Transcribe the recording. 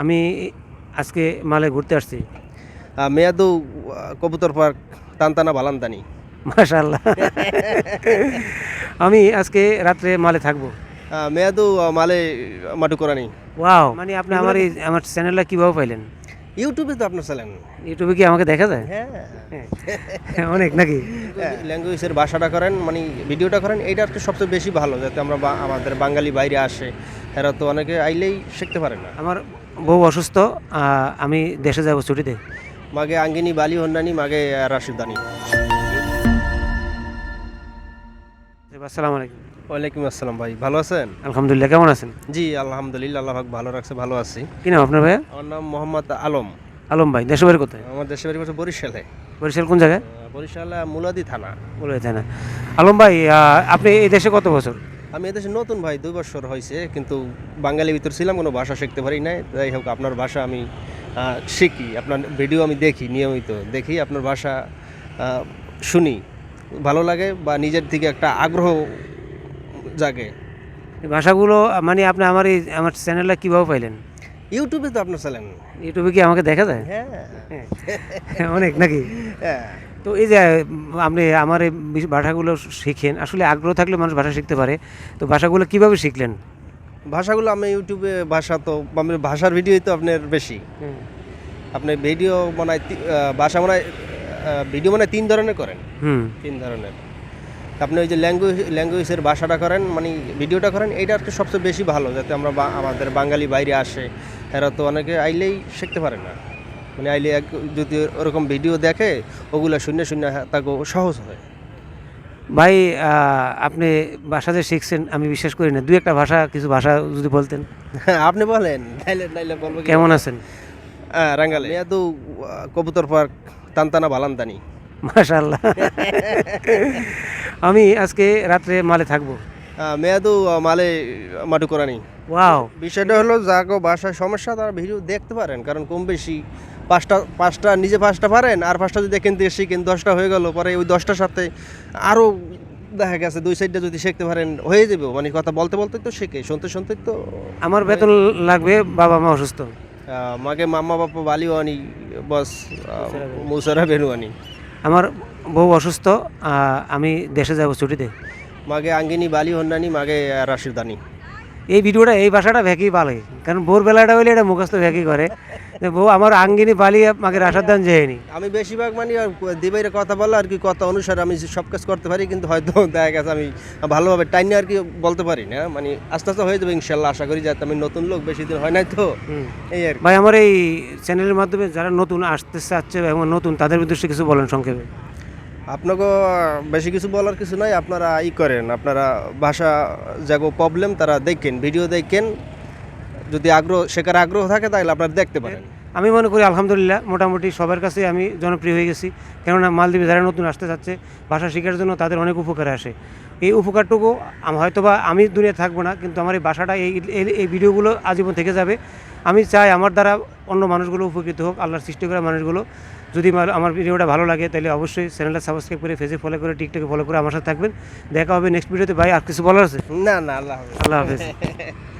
আমি আজকে মালে ঘুরতে আসছি। মেয়াদু কবুতর পার্ক তানতানা বালান্তানি। মাশাল্লাহ আমি আজকে রাত্রে মালে থাকব। মেয়াদু মালে মাটু করানি। ওয়াও। মানে আপনি আমার এই আমার চ্যানেলটা কীভাবে পাইলেন? ইউটিউবে তো আপনার চ্যানেল। ইউটিউবে কি আমাকে দেখা যায়? হ্যাঁ। হ্যাঁ, অনেক নাকি? ল্যাঙ্গুয়েজের ভাষাটা করেন মানে ভিডিওটা করেন এইটা আর সবচেয়ে বেশি ভালো যাতে আমরা আমাদের বাঙালি বাইরে আসে। এরা তো অনেকে আইলেই শিখতে পারে না। আমার বউ অসুস্থ আমি দেশে যাব ছুটিতে। মাগে আঙ্গিনী বালি হন্নানি মাগে রাশিদানি আসসালামু আলাইকুম। ওয়ালাইকুম আসসালাম ভাই ভালো আছেন? আলহামদুলিল্লাহ কেমন আছেন? জি আলহামদুলিল্লাহ আল্লাহ পাক ভালো রাখছে ভালো আছি। কি নাম আপনার ভাই আমার নাম মোহাম্মদ আলম। আলম ভাই দেশের বাড়ি কোথায়? আমার দেশের বাড়ি হচ্ছে বরিশালে। বরিশাল কোন জায়গায়? বরিশাল মুলাদি থানা। বলে যায় না আলম ভাই আপনি এই দেশে কত বছর? আমি এদেশে নতুন ভাই দুই বছর হয়েছে কিন্তু বাঙালির ভিতর ছিলাম কোনো ভাষা শিখতে পারি নাই। যাই হোক আপনার ভাষা আমি শিখি আপনার ভিডিও আমি দেখি নিয়মিত দেখি আপনার ভাষা শুনি। ভালো লাগে বা নিজের থেকে একটা আগ্রহ জাগে। ভাষাগুলো মানে আপনি আমার এই আমার চ্যানেলটা কীভাবে পাইলেন? ইউটিউবে তো আপনার চ্যানেল ইউটিউবে কি আমাকে দেখা যায়? হ্যাঁ। হ্যাঁ, অনেক নাকি? হ্যাঁ। তো এই যে আপনি আমার এই ভাষাগুলো শিখেন আসলে আগ্রহ থাকলে মানুষ ভাষা শিখতে পারে। তো ভাষাগুলো কীভাবে শিখলেন? ভাষাগুলো আমি ইউটিউবে ভাষা তো আমি ভাষার ভিডিওই তো আপনার বেশি। আপনি ভিডিও বানায় আহ, ভাষা বানায় ভিডিও মানে তিন ধরনের করেন। হুম। তিন ধরনের। আপনি ওই যে ল্যাঙ্গুয়েজ ল্যাঙ্গুয়েজের ভাষাটা করেন মানে ভিডিওটা করেন এইটা আর কি সবচেয়ে বেশি ভালো যাতে আমরা আমাদের বাঙালি বাইরে আসে। এরা তো অনেকে আইলেই শিখতে পারে না। মানে আইলে এক যদি ওরকম ভিডিও দেখে ওগুলো শূন্য শূন্য তাকে সহজ হয়। ভাই আপনি ভাষা যে শিখছেন আমি বিশ্বাস করি না। দুই একটা ভাষা কিছু ভাষা যদি বলতেন। আপনি বলেন নাইলে নাইলে বলব কেমন আছেন? হ্যাঁ রাঙ্গালে। মেয়াদু কবুতর পার্ক তানতানা বালান্তানি মাশাল্লাহ আমি আজকে রাত্রে মালে থাকব। মেয়াদু মালে মাটু করানি। ওয়াও। বিষয়টা হলো যাকে ভাষায় সমস্যা তারা ভিডিও দেখতে পারেন কারণ কম বেশি পাঁচটা পাঁচটা নিজে পাঁচটা পারেন আর পাঁচটা যদি দেখেন দিয়ে শিখেন দশটা হয়ে গেল পরে ওই দশটার সাথে আরও দেখা গেছে দুই সাইডটা যদি শিখতে পারেন হয়ে যাবে। মানে কথা বলতে বলতে তো শিখে শুনতে শুনতে তো আমার বেতন লাগবে বাবা মা অসুস্থ। আহ, মাকে মাম্মা বাপ্পা বালিও আনি বস মৌসারা বেনু আনি আমার বউ অসুস্থ আমি দেশে যাব ছুটিতে। মাগে আঙ্গিনী বালি হন্নানি মাগে রাশিদানি এই ভিডিওটা এই ভাষাটা ভ্যাকি পালে কারণ ভোরবেলাটা হইলে এটা মুখস্থ ভ্যাকি করে। বউ আমার আঙ্গিনী বালি আমাকে রাশার দান যায়নি আমি বেশিরভাগ মানে আর দিবাইরে কথা বললে আর কি কথা অনুসারে আমি সব কাজ করতে পারি কিন্তু হয়তো দেখা গেছে আমি ভালোভাবে টাইনে আর কি বলতে পারি না। মানে আস্তে আস্তে হয়ে যাবে ইনশাল্লাহ আশা করি যাতে আমি নতুন লোক বেশি দিন হয় নাই তো। এই আর কি। ভাই আমার এই চ্যানেলের মাধ্যমে যারা নতুন আসতে চাচ্ছে এবং নতুন তাদের উদ্দেশ্যে কিছু বলেন সংক্ষেপে। আপনাকে বেশি কিছু বলার কিছু নাই আপনারা ই করেন আপনারা ভাষা যাগো প্রবলেম তারা দেখেন ভিডিও দেখেন যদি আগ্রহ শেখার আগ্রহ থাকে তাহলে আপনারা দেখতে পারেন। আমি মনে করি আলহামদুলিল্লাহ মোটামুটি সবার কাছে আমি জনপ্রিয় হয়ে গেছি। কেননা মালদ্বীপে যারা নতুন আসতে চাচ্ছে ভাষা শেখার জন্য তাদের অনেক উপকারে আসে। এই উপকারটুকু হয়তোবা আমি দুনিয়া থাকব না কিন্তু আমার এই ভাষাটা এই এই- এই ভিডিওগুলো আজীবন থেকে যাবে। আমি চাই আমার দ্বারা অন্য মানুষগুলো উপকৃত হোক আল্লাহর সৃষ্টি করা মানুষগুলো। যদি আমার ভিডিওটা ভালো লাগে তাহলে অবশ্যই চ্যানেলটা সাবস্ক্রাইব করে ফেসে ফলো করে টিকটকে ফলো করে আমার সাথে থাকবেন। দেখা হবে নেক্সট ভিডিওতে ভাই আর কিছু বলার আছে? না না আল্লাহ আল্লাহ হাফেজ।